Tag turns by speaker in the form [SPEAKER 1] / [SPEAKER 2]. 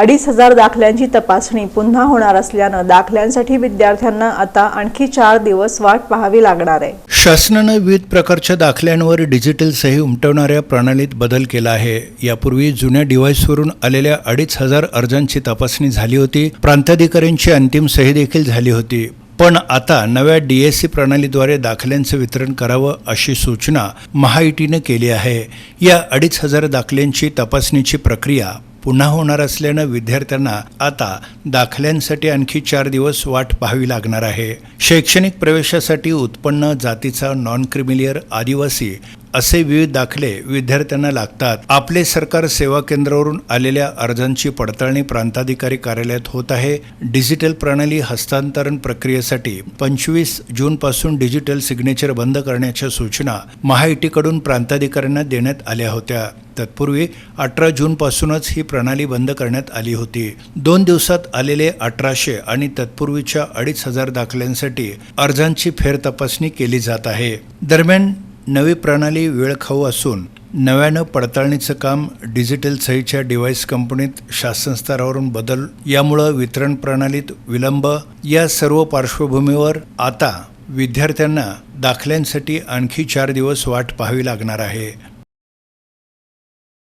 [SPEAKER 1] अडीच हजार दाखल्यांची तपासणी पुन्हा होणार असल्यानं दाखल्यांसाठी विद्यार्थ्यांना आता आणखी चार दिवस वाट पाहावी लागणार आहे.
[SPEAKER 2] शासनानं विविध प्रकारच्या दाखल्यांवर डिजिटल सही उमटवणाऱ्या प्रणालीत बदल केला आहे. यापूर्वी जुन्या डिव्हाइसवरून आलेल्या अडीच हजार अर्जांची तपासणी झाली होती. प्रांताधिकाऱ्यांची अंतिम सही देखील झाली होती. पण आता नव्या डीएससी प्रणालीद्वारे दाखल्यांचं वितरण करावं अशी सूचना महायुतीनं केली आहे. या अडीच हजार दाखल्यांची तपासणीची प्रक्रिया पुन्हा होणार असल्यानं विद्यार्थ्यांना आता दाखल्यांसाठी आणखी चार दिवस वाट पाहावी लागणार आहे. शैक्षणिक प्रवेशासाठी उत्पन्न जातीचा नॉन क्रिमिलियर आदिवासी असे विविध दाखले विद्यार्थ्यांना लागतात. आपले सरकार सेवा केंद्रावरून आलेल्या अर्जांची पडताळणी प्रांताधिकारी कार्यालयात होत आहे. डिजिटल प्रणाली हस्तांतरण प्रक्रियेसाठी पंचवीस जूनपासून डिजिटल सिग्नेचर बंद करण्याच्या सूचना महायुतीकडून प्रांताधिकाऱ्यांना देण्यात आल्या होत्या. तत्पूर्वी अठरा जूनपासूनच ही प्रणाली बंद करण्यात आली होती. दोन दिवसात आलेले अठराशे आणि तत्पूर्वीच्या अडीच हजार दाखल्यांसाठी अर्जांची फेरतपासणी केली जात आहे. दरम्यान नवी प्रणाली वेळखाऊ असून नव्यानं पडताळणीचं काम डिजिटल सहीच्या डिव्हाइस कंपनीत शासन स्तरावरून बदल यामुळं वितरण प्रणालीत विलंब या सर्व पार्श्वभूमीवर आता विद्यार्थ्यांना दाखल्यांसाठी आणखी चार दिवस वाट पाहावी लागणार आहे.